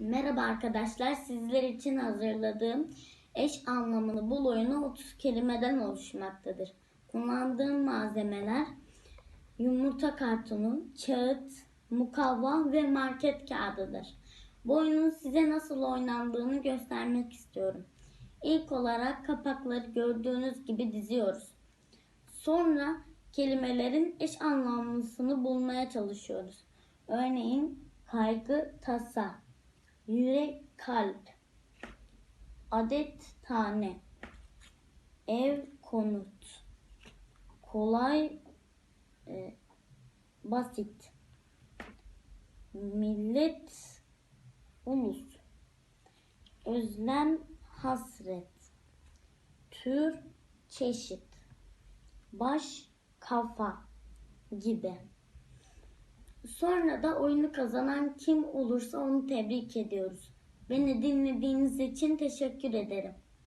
Merhaba arkadaşlar. Sizler için hazırladığım eş anlamını bul oyunu 30 kelimeden oluşmaktadır. Kullandığım malzemeler yumurta kartonu, kağıt, mukavva ve market kağıdıdır. Bu oyunun size nasıl oynandığını göstermek istiyorum. İlk olarak kapakları gördüğünüz gibi diziyoruz. Sonra kelimelerin eş anlamlısını bulmaya çalışıyoruz. Örneğin kaygı, tasa, yürek, kalp, adet, tane, ev, konut, kolay, e, basit, millet, ulus, özlem, hasret, tür, çeşit, baş, kafa gibi. Sonra da oyunu kazanan kim olursa onu tebrik ediyoruz. Beni dinlediğiniz için teşekkür ederim.